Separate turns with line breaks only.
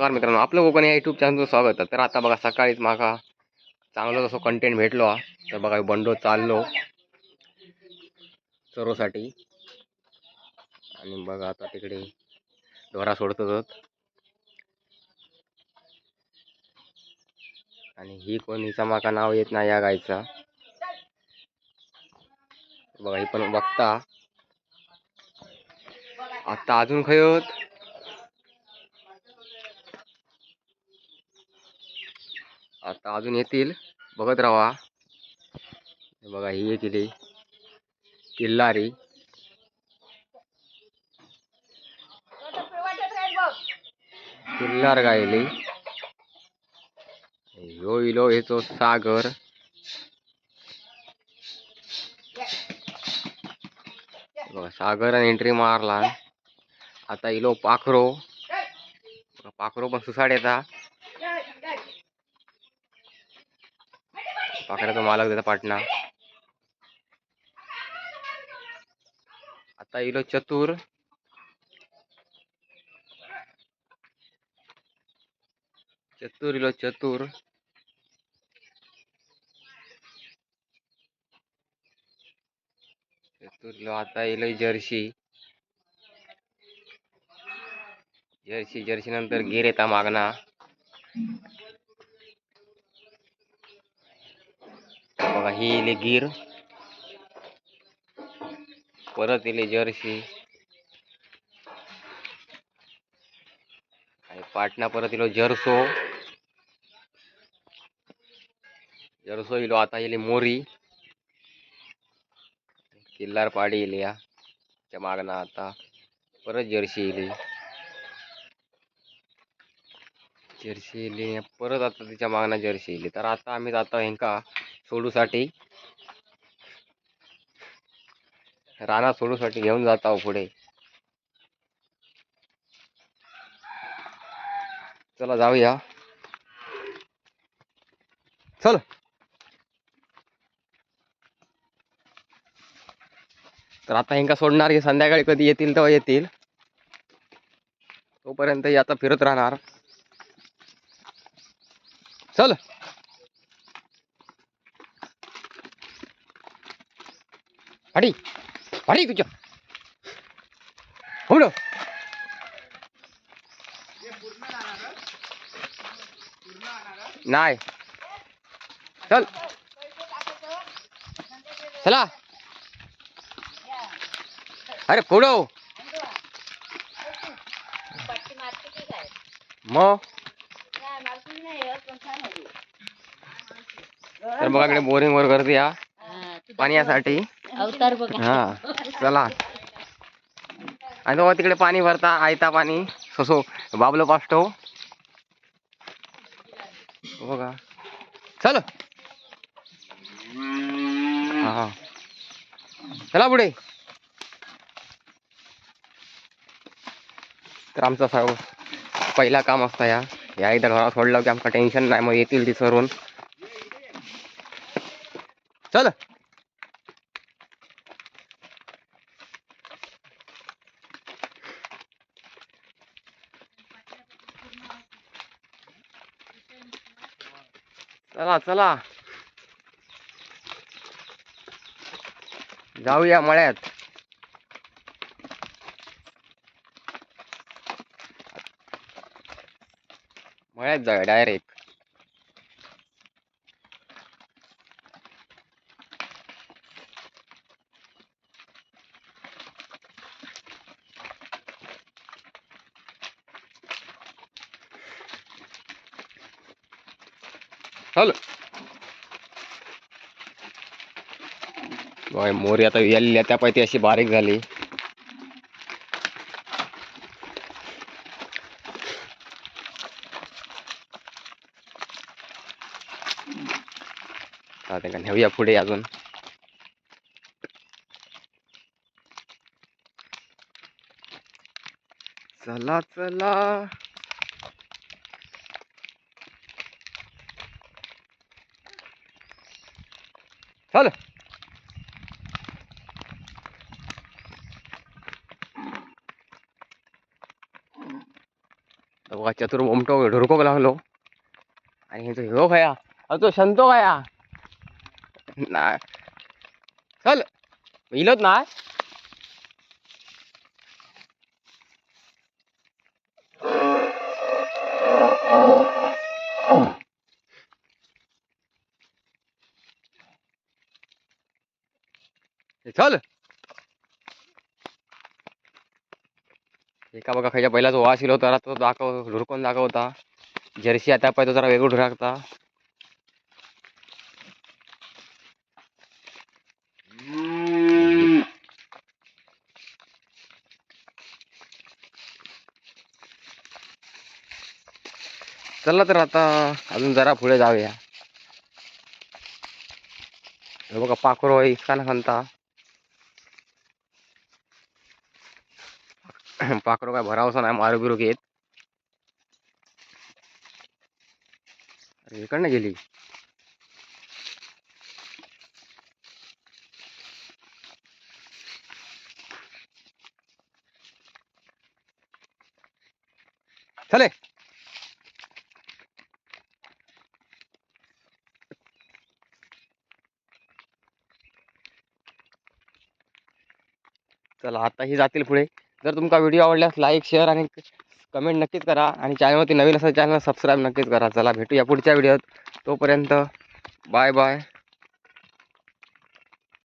नमस्कार मित्रांनो आपलं कोकण या युट्यूब चॅनलचं स्वागत आहे. तर आता बघा सकाळीच मागा चांगलं जसं कंटेंट भेटलो हा. तर बघा बंडो चाललो चरोसाठी. आणि बघा आता तिकडे ढोरा सोडतो आणि ही कोण हिचा माका नाव येत नाही या गायचा बघा ही पण बघता. आता अजून खयत आता अजून येतील. बघत राहा. बघा ही एक इली किल्लारी. किल्लार गायली. यो इलो हेचो सागर. बघा सागराने एंट्री मारला. आता इलो पाखरो. पाखरो पण सुसाड येता. पाखराचा मालक देता पाटणा आता इलो चतुर चतुर इलो चतुर चतुर इलो आता इलो जर्सी जर्सी जर्सी नंतर गिर येता मागणा बघा ही गिर. परत इले जर्सी. आणि पाटणा परत इलो जर्सो. जर्सो इलो आता इले मोरी. किल्लार पाडी इले या. त्या मागणा आता परत जर्सी इली. जर्सी इली परत आता तिच्या मागणा जर्सी इली. तर आता आम्ही जाता हेंका सोडूसाठी. राणा सोडूसाठी घेऊन जात आहो पुढे. चला जाऊया. चल. तर आता हेंका सोडणार की संध्याकाळी कधी येतील तेव्हा येतील. तोपर्यंत आता फिरत राहणार. चल. अडी अडी तुझ्या. हो नाही. चल. चला. अरे पुढं मग? तर बघा इकडे बोरिंग वर गर्दी हा. पाण्यासाठी
अवतार बघा.
हा चला. आणि बाबा तिकडे पाणी भरता आयता पाणी. ससो बाबलो पाष्टो हो. बघा. चल. हा चला पुढे. तर आमचा सर्व पहिला काम असता या. या एकदा घरात सोडलं की आमचं टेन्शन नाही मग येतील ती सरून चल. चला चला. जाऊया मळ्यात. मळ्यात जाऊया डायरेक्ट चल मोरी आता यायला त्या पाहिजे अशी बारीक झाली. आता नेऊया पुढे अजून. चला चला. चल बघा चतुर ओमटो ढुरको लागलो आणि तो हिरो खया अरे तो शंतो खया ना चल इलोच ना हे चल. एका बघा खायच्या जो वास इलो तर तो दाखव ढुरकून दाखवता जर्सी आता पाहिजे जरा वेगळं ढुराकता. चला तर आता अजून जरा पुढे जाऊया. बघा पाखरो इतका खांता पाखरो काय भरावसा नाही मारू बिरू घेत अरे इकडनं गेली चले। चला आता ही जातील पुढे। जर तुमका व्हिडिओ आवडल्यास लाईक शेअर आणि कमेंट नक्कीच करा. आणि चॅनलवरती नवीन असेल चॅनल सबस्क्राईब नक्कीच करा. चला भेटूया पुढच्या व्हिडिओत. तोपर्यंत बाय बाय.